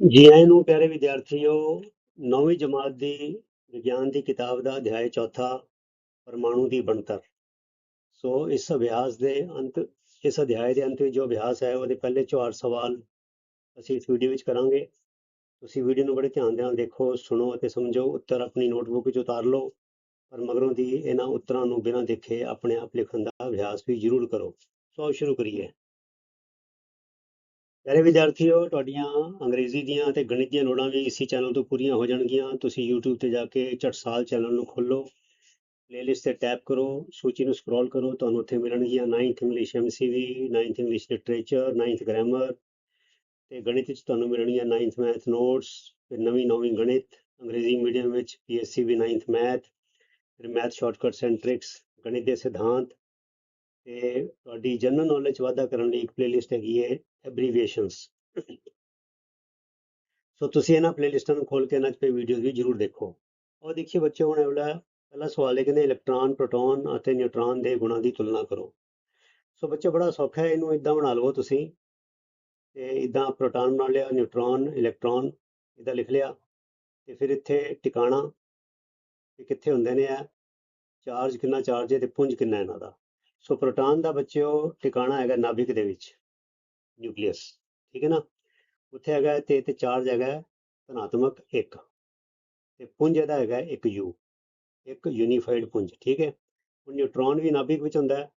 ਜੀ, ਆਇਆਂ ਨੂੰ ਪਿਆਰੇ ਵਿਦਿਆਰਥੀਓ, ਨੌਵੀਂ ਜਮਾਤ ਦੀ ਵਿਗਿਆਨ ਦੀ ਕਿਤਾਬ ਦਾ ਅਧਿਆਇ ਚੌਥਾ ਪਰਮਾਣੂ ਦੀ ਬਣਤਰ। ਸੋ ਇਸ ਅਭਿਆਸ ਦੇ ਅੰਤ, ਇਸ ਅਧਿਆਇ ਦੇ ਅੰਤ ਵਿੱਚ ਜੋ ਅਭਿਆਸ ਹੈ, ਉਹਦੇ ਪਹਿਲੇ ਚਾਰ ਸਵਾਲ ਅਸੀਂ ਇਸ ਵੀਡੀਓ ਵਿੱਚ ਕਰਾਂਗੇ। ਤੁਸੀਂ ਵੀਡੀਓ ਨੂੰ ਬੜੇ ਧਿਆਨ ਦੇ ਨਾਲ ਦੇਖੋ, ਸੁਣੋ ਅਤੇ ਸਮਝੋ। ਉੱਤਰ ਆਪਣੀ ਨੋਟਬੁੱਕ ਵਿੱਚ ਉਤਾਰ ਲਓ, ਪਰ ਮਗਰੋਂ ਦੀ ਇਹਨਾਂ ਉੱਤਰਾਂ ਨੂੰ ਬਿਨਾਂ ਦੇਖੇ ਆਪਣੇ ਆਪ ਲਿਖਣ ਦਾ ਅਭਿਆਸ ਵੀ ਜ਼ਰੂਰ ਕਰੋ। ਸੋ ਸ਼ੁਰੂ ਕਰੀਏ। ਪਿਆਰੇ ਵਿਦਿਆਰਥੀਓ, ਤੁਹਾਡੀਆਂ ਅੰਗਰੇਜ਼ੀ ਦੀਆਂ ਅਤੇ ਗਣਿਤ ਦੀਆਂ ਲੋੜਾਂ ਵੀ ਇਸੇ ਚੈਨਲ ਤੋਂ ਪੂਰੀਆਂ ਹੋ ਜਾਣਗੀਆਂ। ਤੁਸੀਂ YouTube ਤੇ ਜਾ ਕੇ ਝਟਸਾਲ ਚੈਨਲ ਨੂੰ ਖੋਲੋ ਪਲੇਲਿਸਟ ਤੇ ਟੈਪ ਕਰੋ, ਸੂਚੀ ਨੂੰ ਸਕਰੋਲ ਕਰੋ, ਤੁਹਾਨੂੰ ਉੱਥੇ ਮਿਲਣਗੀਆਂ 9th English MCV 9th English literature 9th grammar ਤੇ ਗਣਿਤ ਵਿੱਚ ਤੁਹਾਨੂੰ ਮਿਲਣਗੀਆਂ 9th ਮੈਥ ਨੋਟਸ ਫਿਰ ਨਵੀਂ ਨੌਵੀਂ ਗਣਿਤ, ਅੰਗਰੇਜ਼ੀ ਮੀਡੀਅਮ ਵਿੱਚ PSC ਵੀ 9th ਮੈਥ ਫਿਰ ਮੈਥ ਸ਼ਾਰਟਕਟਸ ਐਂਡ ਟ੍ਰਿਕਸ ਗਣਿਤ ਦੇ ਸਿਧਾਂਤ ਤੇ ਤੁਹਾਡੀ ਜਨਰਲ ਨੌਲੇਜ ਵਾਧਾ ਕਰਨ ਲਈ ਇੱਕ ਪਲੇਲਿਸਟ ਹੈਗੀ ਹੈ ਐਬਰੀਵੀਏਸ਼ਨਸ ਸੋ ਤੁਸੀਂ ਇਹਨਾਂ ਪਲੇਲਿਸਟਾਂ ਨੂੰ ਖੋਲ ਕੇ ਇਹਨਾਂ 'ਚ ਪਈ ਵੀਡੀਓਜ਼ ਵੀ ਜ਼ਰੂਰ ਦੇਖੋ। ਉਹ ਦੇਖਿਏ ਬੱਚੇ, ਹੁਣ ਇਹ ਵਾਲਾ ਪਹਿਲਾ ਸਵਾਲ ਹੈ ਕਹਿੰਦੇ ਇਲੈਕਟ੍ਰੋਨ ਪ੍ਰੋਟੋਨ ਅਤੇ ਨਿਊਟ੍ਰੋਨ ਦੇ ਗੁਣਾਂ ਦੀ ਤੁਲਨਾ ਕਰੋ। ਸੋ ਬੱਚੇ, ਬੜਾ ਸੌਖਾ ਹੈ, ਇਹਨੂੰ ਇਦਾਂ ਬਣਾ ਲਵੋ ਤੁਸੀਂ। ਤੇ ਇਦਾਂ ਪ੍ਰੋਟਾਨ ਬਣਾ ਲਿਆ ਨਿਊਟ੍ਰੋਨ ਇਲੈਕਟ੍ਰੋਨ ਇਦਾਂ ਲਿਖ ਲਿਆ। ਤੇ ਫਿਰ ਇੱਥੇ ਟਿਕਾਣਾ ਕਿ ਕਿੱਥੇ ਹੁੰਦੇ ਨੇ ਆ, ਚਾਰਜ ਕਿੰਨਾ ਚਾਰਜ ਹੈ ਤੇ ਪੁੰਜ ਕਿੰਨਾ ਇਹਨਾਂ ਦਾ। ਸੋ ਪ੍ਰੋਟਾਨ ਦਾ ਬੱਚਿਓ ਟਿਕਾਣਾ ਹੈਗਾ ਨਾਭਿਕ ਦੇ ਵਿੱਚ ਨਿਊਕਲੀਅਸ ਠੀਕ ਹੈ ਨਾ? ਉੱਥੇ ਹੈਗਾ ਤੇ ਤੇ ਚਾਰਜ ਹੈਗਾ ਧਨਾਤਮਕ 1 ਤੇ ਪੁੰਜ ਇਹਦਾ ਹੈਗਾ 1 ਯੂ, ਇੱਕ ਯੂਨੀਫਾਈਡ ਪੁੰਜ, ਠੀਕ ਹੈ? ਹੁਣ ਨਿਊਟ੍ਰੋਨ ਵੀ ਨਾਭਿਕ ਵਿੱਚ ਹੁੰਦਾ ਹੈ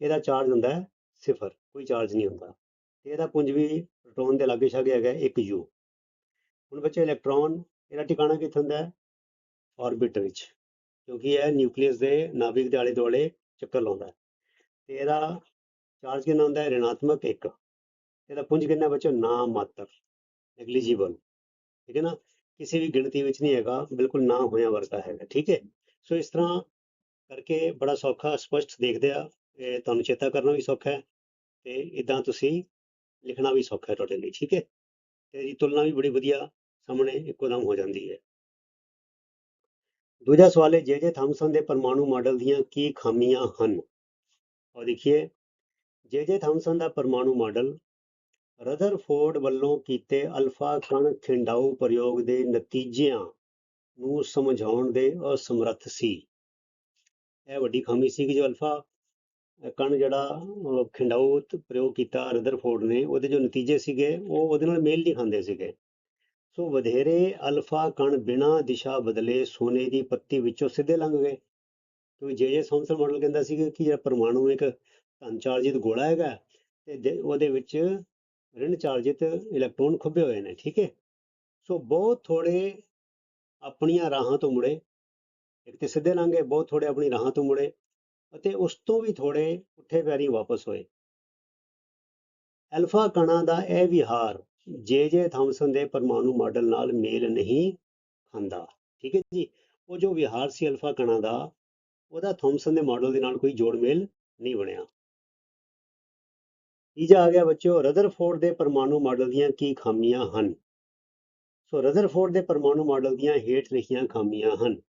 ਇਹਦਾ ਚਾਰਜ ਹੁੰਦਾ ਹੈ ਸਿਫਰ, ਕੋਈ ਚਾਰਜ ਨਹੀਂ ਹੁੰਦਾ ਤੇ ਇਹਦਾ ਪੁੰਜ ਵੀ ਪ੍ਰੋਟੋਨ ਦੇ ਲਾਗੇ ਛਾਗੇ ਹੈਗਾ 1 ਯੂ। ਹੁਣ ਬੱਚੇ ਇਲੈਕਟ੍ਰੋਨ ਇਹਦਾ ਟਿਕਾਣਾ ਕਿੱਥੇ ਹੁੰਦਾ? ਹੈ ਆਰਬਿਟ ਵਿੱਚ, ਕਿਉਂਕਿ ਇਹ ਨਿਊਕਲੀਅਸ ਦੇ ਨਾਭਿਕ ਦੇ ਆਲੇ ਦੁਆਲੇ ਚੱਕਰ ਲਾਉਂਦਾ ਹੈ। ਤੇ ਇਹਦਾ ਚਾਰਜ ਕਿੰਨਾ ਹੁੰਦਾ ਹੈ? ਰਿਣਾਤਮਕ 1 ਇਹਦਾ ਪੁੰਜ ਕਿੰਨਾ ਬੱਚੋ ਨਾ ਮਾਤਰ ਨੈਗਲੀਜੀਬਲ ਠੀਕ ਹੈ ਨਾ? ਕਿਸੇ ਵੀ ਗਿਣਤੀ ਵਿੱਚ ਨਹੀਂ ਹੈਗਾ, ਬਿਲਕੁਲ ਨਾ ਹੋਇਆ ਵਰਗਾ ਹੈਗਾ। ਠੀਕ ਹੈ? ਸੋ ਇਸ ਤਰ੍ਹਾਂ ਕਰਕੇ ਬੜਾ ਸੌਖਾ, ਸਪਸ਼ਟ ਦੇਖਦੇ ਆ। ਇਹ ਤੁਹਾਨੂੰ ਚੇਤਾ ਕਰਨਾ ਵੀ ਸੌਖਾ ਹੈ ਤੇ ਇਦਾਂ ਤੁਸੀਂ ਲਿਖਣਾ ਵੀ ਸੌਖਾ ਹੈ ਤੁਹਾਡੇ ਲਈ। ਠੀਕ ਹੈ? ਤੇ ਇਹਦੀ ਤੁਲਨਾ ਵੀ ਬੜੀ ਵਧੀਆ ਸਾਹਮਣੇ ਇੱਕੋ ਦਮ ਹੋ ਜਾਂਦੀ ਹੈ। ਦੂਜਾ ਸਵਾਲ ਹੈ ਜੇ ਜੇ ਥਾਮਸਨ ਦੇ ਪਰਮਾਣੂ ਮਾਡਲ ਦੀਆਂ ਕੀ ਖਾਮੀਆਂ ਹਨ? ਔਰ ਦੇਖੀਏ। ਜੇ ਜੇ ਥਾਮਸਨ ਦਾ ਪਰਮਾਣੂ ਮਾਡਲ ਰਦਰਫੋਰਡ ਵੱਲੋਂ ਕੀਤੇ ਅਲਫਾ ਕਣ ਖਿੰਡਾਊ ਪ੍ਰਯੋਗ ਦੇ ਨਤੀਜਿਆਂ ਨੂੰ ਸਮਝਾਉਣ ਦੇ ਅਸਮਰੱਥ ਸੀ। ਇਹ ਵੱਡੀ ਖਾਮੀ ਸੀ ਕਿ ਜੋ ਅਲਫਾ ਕਣ ਜਿਹੜਾ ਅਹ, ਖਿੰਡਾਊ ਪ੍ਰਯੋਗ ਕੀਤਾ ਰਦਰਫੋਰਡ ਨੇ ਉਹਦੇ ਜੋ ਨਤੀਜੇ ਸੀਗੇ ਉਹ ਉਹਦੇ ਨਾਲ ਮੇਲ ਨਹੀਂ ਖਾਂਦੇ ਸੀਗੇ। ਸੋ ਵਧੇਰੇ ਅਲਫਾ ਕਣ ਬਿਨਾਂ ਦਿਸ਼ਾ ਬਦਲੇ ਸੋਨੇ ਦੀ ਪੱਤੀ ਵਿੱਚੋਂ ਸਿੱਧੇ ਲੰਘ ਗਏ। ਕਿਉਂਕਿ ਜੇ ਜੇ ਥਾਮਸਨ ਮਾਡਲ ਕਹਿੰਦਾ ਸੀ ਕਿ ਜਿਹੜਾ ਪਰਮਾਣੂ ਇੱਕ ਧਨ ਚਾਰਜਿਤ ਗੋਲਾ ਹੈਗਾ ਤੇ ਉਹਦੇ ਵਿੱਚ ਰਿਣ ਚਾਰਜਿਤ ਇਲੈਕਟ੍ਰੋਨ ਖੁੱਬੇ ਹੋਏ ਨੇ, ਠੀਕ ਹੈ? ਸੋ ਬਹੁਤ ਥੋੜੇ ਆਪਣੀਆਂ ਰਾਹਾਂ ਤੋਂ ਮੁੜੇ, ਇੱਕ ਤੇ ਸਿੱਧੇ ਲੰਘੇ ਬਹੁਤ ਥੋੜੇ ਆਪਣੀ ਰਾਹਾਂ ਤੋਂ ਮੁੜੇ ਅਤੇ ਉਸ ਤੋਂ ਵੀ ਥੋੜੇ ਉੱਠੇ ਪੈਰੀ ਵਾਪਸ ਹੋਏ। ਅਲਫਾ ਕਣਾਂ ਦਾ ਇਹ ਵਿਹਾਰ ਜੇ ਜੇ ਥਾਮਸਨ ਦੇ ਪਰਮਾਣੂ ਮਾਡਲ ਨਾਲ ਮੇਲ ਨਹੀਂ ਖਾਂਦਾ, ਠੀਕ ਹੈ ਜੀ? ਉਹ ਜੋ ਵਿਹਾਰ ਸੀ ਅਲਫਾ ਕਣਾਂ ਦਾ, ਉਹਦਾ ਥਾਮਸਨ ਦੇ ਮਾਡਲ ਦੇ ਨਾਲ ਕੋਈ ਜੋੜ ਮੇਲ ਨਹੀਂ ਬਣਿਆ। ਤੀਜਾ ਆ ਗਿਆ ਬੱਚਿਓ, ਰਦਰਫੋਰਡ ਦੇ ਪਰਮਾਣੂ ਮਾਡਲ ਦੀਆਂ ਕੀ ਖਾਮੀਆਂ ਹਨ? ਸੋ ਰਦਰਫੋਰਡ ਦੇ ਪਰਮਾਣੂ ਮਾਡਲ ਦੀਆਂ ਹੇਠ ਲਿਖੀਆਂ ਖਾਮੀਆਂ ਹਨ।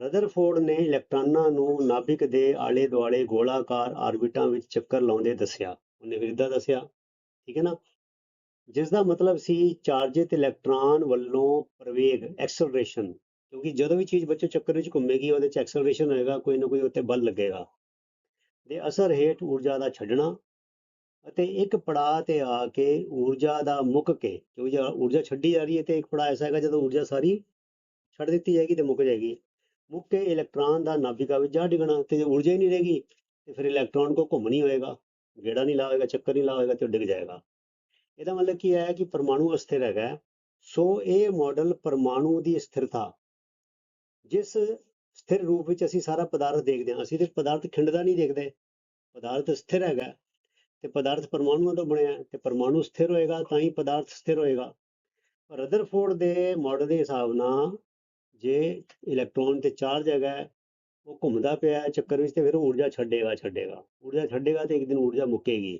ਰਦਰਫੋਰਡ ਨੇ ਇਲੈਕਟ੍ਰਾਨਾਂ ਨੂੰ ਨਾਭਿਕ ਦੇ ਆਲੇ ਦੁਆਲੇ ਗੋਲਾਕਾਰ ਆਰਬਿਟਾਂ ਵਿੱਚ ਚੱਕਰ ਲਾਉਂਦੇ ਦੱਸਿਆ। ਉਹਨੇ ਵਿਰਦਾ ਦੱਸਿਆ, ਠੀਕ ਹੈ ਨਾ? ਜਿਸ ਦਾ ਮਤਲਬ ਸੀ ਚਾਰਜਿਤ ਇਲੈਕਟ੍ਰੋਨ ਵੱਲੋਂ ਪ੍ਰਵੇਗ ਐਕਸਲਰੇਸ਼ਨ ਕਿਉਂਕਿ ਜਦੋਂ ਵੀ ਚੀਜ਼ ਬੱਚੋ ਚੱਕਰ ਵਿੱਚ ਘੁੰਮੇਗੀ, ਉਹਦੇ ਚ ਐਕਸਲਰੇਸ਼ਨ ਹੋਏਗਾ, ਕੋਈ ਨਾ ਕੋਈ ਉੱਤੇ ਬਲ ਲੱਗੇਗਾ। ਦੇ ਅਸਰ ਹੇਠ ਊਰਜਾ ਦਾ ਛੱਡਣਾ ਅਤੇ ਇੱਕ ਪੜਾਅ ਤੇ ਆ ਕੇ ਊਰਜਾ ਦਾ ਮੁੱਕ ਕੇ, ਕਿਉਂਕਿ ਜੇ ਊਰਜਾ ਛੱਡੀ ਜਾ ਰਹੀ ਹੈ ਤੇ ਇੱਕ ਪੜਾਅ ਐਸਾ ਹੈਗਾ ਜਦੋਂ ਊਰਜਾ ਸਾਰੀ ਛੱਡ ਦਿੱਤੀ ਜਾਏਗੀ ਤੇ ਮੁੱਕ ਜਾਏਗੀ। ਮੁੱਕ ਕੇ ਇਲੈਕਟ੍ਰੋਨ ਦਾ ਨਾਭਿਕਾ ਵਿੱਚ ਜਾ ਡਿੱਗਣਾ ਤੇ ਜੇ ਊਰਜਾ ਹੀ ਨਹੀਂ ਰਹੇਗੀ ਤੇ ਫਿਰ ਇਲੈਕਟ੍ਰੋਨ ਕੋ ਘੁੰਮ ਨਹੀਂ ਹੋਏਗਾ, ਗੇੜਾ ਨਹੀਂ ਲਾਵੇਗਾ, ਚੱਕਰ ਨਹੀਂ ਲਾਵੇਗਾ ਤੇ ਉਹ ਡਿੱਗ ਜਾਏਗਾ। ਇਹਦਾ ਮਤਲਬ ਕੀ ਹੈ ਕਿ ਪਰਮਾਣੂ ਅਸਥਿਰ ਹੈਗਾ ਸੋ ਇਹ ਮਾਡਲ ਪਰਮਾਣੂ ਦੀ ਸਥਿਰਤਾ ਜਿਸ ਸਥਿਰ ਰੂਪ ਵਿੱਚ ਅਸੀਂ ਸਾਰਾ ਪਦਾਰਥ ਦੇਖਦੇ ਹਾਂ। ਅਸੀਂ ਤੇ ਪਦਾਰਥ ਖਿੰਡਦਾ ਨਹੀਂ ਦੇਖਦੇ। ਪਦਾਰਥ ਸਥਿਰ ਹੈਗਾ ਹੈ ਤੇ ਪਦਾਰਥ ਪਰਮਾਣੂਆਂ ਤੋਂ ਬਣਿਆ ਹੈ ਤੇ ਪਰਮਾਣੂ ਸਥਿਰ ਹੋਏਗਾ ਤਾਂ ਹੀ ਪਦਾਰਥ ਸਥਿਰ ਹੋਏਗਾ। ਪਰ ਰਦਰਫੋਰਡ ਦੇ ਮਾਡਲ ਦੇ ਹਿਸਾਬ ਨਾਲ ਜੇ ਇਲੈਕਟ੍ਰੋਨ ਤੇ ਚਾਰਜ ਹੈਗਾ ਉਹ ਘੁੰਮਦਾ ਪਿਆ ਚੱਕਰ ਵਿੱਚ ਤੇ ਫਿਰ ਉਹ ਊਰਜਾ ਛੱਡੇਗਾ ਛੱਡੇਗਾ। ਊਰਜਾ ਛੱਡੇਗਾ ਤੇ ਇੱਕ ਦਿਨ ਊਰਜਾ ਮੁੱਕੇਗੀ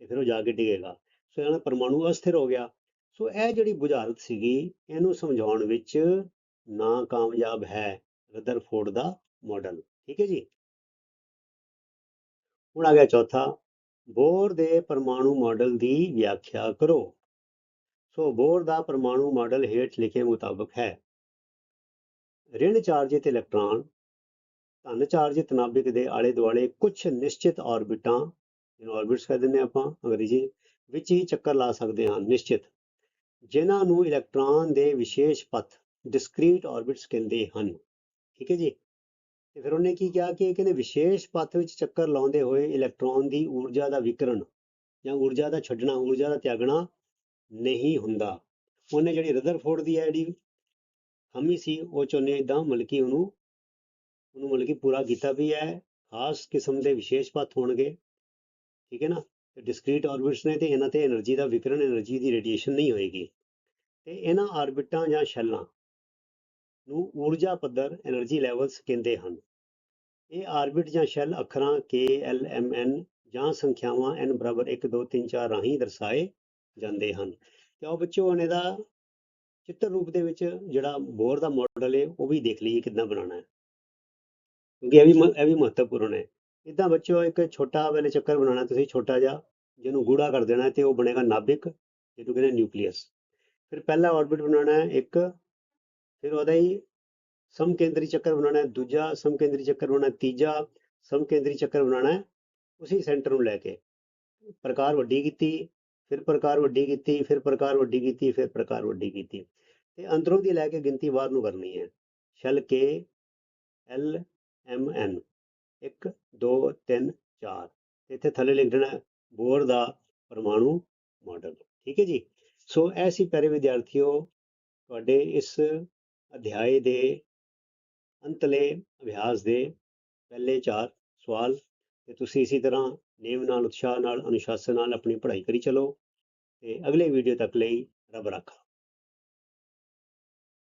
ਤੇ ਫਿਰ ਉਹ ਜਾ ਕੇ ਡਿੱਗੇਗਾ। ਸੋ ਪਰਮਾਣੂ ਅਸਥਿਰ ਹੋ ਗਿਆ। ਸੋ ਇਹ ਜਿਹੜੀ ਬੁਝਾਰਤ ਸੀਗੀ, ਇਹਨੂੰ ਸਮਝਾਉਣ ਵਿੱਚ ਨਾ ਕਾਮਯਾਬ ਹੈ ਰਦਰਫੋਰਡ ਦਾ ਮਾਡਲ ਠੀਕ ਹੈ ਜੀ? ਹੁਣ ਆ ਗਿਆ ਚੌਥਾ। ਬੋਰ ਦੇ ਪਰਮਾਣੂ ਮਾਡਲ ਦੀ ਵਿਆਖਿਆ ਕਰੋ। ਸੋ ਬੋਰ ਦਾ ਪਰਮਾਣੂ ਮਾਡਲ ਹੇਠ ਲਿਖੇ ਮੁਤਾਬਕ ਹੈ। ਰਿਣ ਚਾਰਜਿਤ ਇਲੈਕਟ੍ਰਾਨ, ਧਨ ਚਾਰਜਿਤ ਨਾਭਿਕ ਦੇ ਆਲੇ ਦੁਆਲੇ ਕੁਝ ਨਿਸ਼ਚਿਤ ਆਰਬਿਟਾਂ ਇਹਨੂੰ ਆਰਬਿਟਸ ਕਹਿ ਦਿੰਦੇ ਹਾਂ ਆਪਾਂ, ਅੰਗਰੇਜ਼ੀ ਵਿੱਚ ਹੀ ਚੱਕਰ ਲਾ ਸਕਦੇ ਹਨ ਨਿਸ਼ਚਿਤ। ਜਿਨ੍ਹਾਂ ਨੂੰ ਇਲੈਕਟ੍ਰੋਨ ਦੇ ਵਿਸ਼ੇਸ਼ ਪਥ ਡਿਸਕ੍ਰੀਟ ਆਰਬਿਟਸ ਕਹਿੰਦੇ ਹਨ। ਠੀਕ ਹੈ ਜੀ? ਤੇ ਫਿਰ ਉਹਨੇ ਕੀ ਕਿਹਾ ਕਿ ਕਹਿੰਦੇ ਵਿਸ਼ੇਸ਼ ਪਥ ਵਿੱਚ ਚੱਕਰ ਲਾਉਂਦੇ ਹੋਏ ਇਲੈਕਟ੍ਰੋਨ ਦੀ ਊਰਜਾ ਦਾ ਵਿਕਰਨ ਜਾਂ ਊਰਜਾ ਦਾ ਛੱਡਣਾ, ਊਰਜਾ ਦਾ ਤਿਆਗਣਾ ਨਹੀਂ ਹੁੰਦਾ। ਉਹਨੇ ਜਿਹੜੀ ਰਦਰਫੋਰਡ ਦੀ ਹੈ ਜਿਹੜੀ ਹਮੀ ਸੀ, ਉਹ ਚੋਨੇ ਇਦਾਂ ਮਲਕੀ ਉਹਨੂੰ ਉਹਨੂੰ ਮਲਕੀ ਪੂਰਾ ਕੀਤਾ ਵੀ ਹੈ। ਖਾਸ ਕਿਸਮ ਦੇ ਵਿਸ਼ੇਸ਼ ਪਥ ਹੋਣਗੇ। ਠੀਕ ਹੈ ਨਾ? ਡਿਸਕ੍ਰੀਟ ਆਰਬਿਟਸ ਨੇ ਤੇ ਇਹਨਾਂ ਤੇ એનર્ਜੀ ਦਾ ਵਿਕਰਨ એનર્ਜੀ ਦੀ ਰੇਡੀਏਸ਼ਨ ਨਹੀਂ ਹੋਏਗੀ। ਤੇ ਇਹਨਾਂ ਆਰਬਿਟਾਂ ਜਾਂ ਸ਼ੈਲਾਂ ਨੂੰ ਊਰਜਾ ਪੱਧਰ એનર્ਜੀ ਲੈਵਲਸ ਕਹਿੰਦੇ ਹਨ। ਇਹ ਆਰਬਿਟ ਜਾਂ ਸ਼ੈਲ ਅੱਖਰਾਂ K, L, M, N ਜਾਂ ਸੰਖਿਆਵਾਂ n 1 2 3 4 ਰਾਹੀਂ ਦਰਸਾਏ ਜਾਂਦੇ ਹਨ। ਤੇ ਉਹ ਬੱਚੋ ਉਹਨੇ ਦਾ ਚਿੱਤਰ ਰੂਪ ਦੇ ਵਿੱਚ ਜਿਹੜਾ ਬੋਰ ਦਾ ਮਾਡਲ ਹੈ ਉਹ ਵੀ ਦੇਖ ਲਈਏ ਕਿੱਦਾਂ ਬਣਾਉਣਾ ਹੈ। ਕਿਉਂਕਿ ਇਹ ਵੀ ਇਹ ਵੀ ਮਹੱਤਵਪੂਰਨ ਹੈ। ਇਦਾਂ ਬੱਚਿਓ, ਇੱਕ ਛੋਟਾ ਵੇਲੇ ਚੱਕਰ ਬਣਾਉਣਾ ਤੁਸੀਂ, ਛੋਟਾ ਜਿਹਾ, ਜਿਹਨੂੰ ਗੂੜਾ ਕਰ ਦੇਣਾ ਹੈ ਤੇ ਉਹ ਬਣੇਗਾ ਨਾਭਿਕ, ਜਿਹਨੂੰ ਕਹਿੰਦੇ ਨਿਊਕਲੀਅਸ। ਫਿਰ ਪਹਿਲਾ ਆਰਬਿਟ ਬਣਾਉਣਾ ਹੈ ਇੱਕ, ਫਿਰ ਉਹਦਾ ਹੀ ਸਮਕੇਂਦਰੀ ਚੱਕਰ ਬਣਾਉਣਾ ਹੈ ਦੂਜਾ, ਸਮਕੇਂਦਰੀ ਚੱਕਰ ਬਣਾਉਣਾ ਹੈ ਤੀਜਾ, ਸਮਕੇਂਦਰੀ ਚੱਕਰ ਬਣਾਉਣਾ ਹੈ ਉਸੇ ਸੈਂਟਰ ਨੂੰ ਲੈ ਕੇ। ਪ੍ਰਕਾਰ ਵੱਡੀ ਕੀਤੀ, ਫਿਰ ਪ੍ਰਕਾਰ ਵੱਡੀ ਕੀਤੀ, ਫਿਰ ਪ੍ਰਕਾਰ ਵੱਡੀ ਕੀਤੀ, ਫਿਰ ਪ੍ਰਕਾਰ ਵੱਡੀ ਕੀਤੀ। ਤੇ ਅੰਦਰੋਂ ਦੀ ਲੈ ਕੇ ਗਿਣਤੀ ਬਾਹਰ ਨੂੰ ਕਰਨੀ ਹੈ। Shell K L M N 1 2 3 4 ਇੱਥੇ ਥੱਲੇ ਲਿਖ ਦੇਣਾ ਹੈ, ਬੋਰ ਦਾ ਪਰਮਾਣੂ ਮਾਡਲ ਠੀਕ ਹੈ ਜੀ? ਸੋ ਇਹ ਸੀ ਪਿਆਰੇ ਵਿਦਿਆਰਥੀਓ, ਤੁਹਾਡੇ ਇਸ ਅਧਿਆਏ ਦੇ ਅੰਤਲੇ ਅਭਿਆਸ ਦੇ ਪਹਿਲੇ ਚਾਰ ਸਵਾਲ। ਤੇ ਤੁਸੀਂ ਇਸੇ ਤਰ੍ਹਾਂ ਨੇਮ ਨਾਲ, ਉਤਸ਼ਾਹ ਨਾਲ, ਅਨੁਸ਼ਾਸਨ ਨਾਲ ਆਪਣੀ ਪੜ੍ਹਾਈ ਕਰੀ ਚਲੋ। ਤੇ ਅਗਲੇ ਵੀਡੀਓ ਤੱਕ ਲਈ ਰੱਬ ਰਾਖਾ।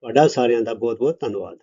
ਤੁਹਾਡਾ ਸਾਰਿਆਂ ਦਾ ਬਹੁਤ ਬਹੁਤ ਧੰਨਵਾਦ।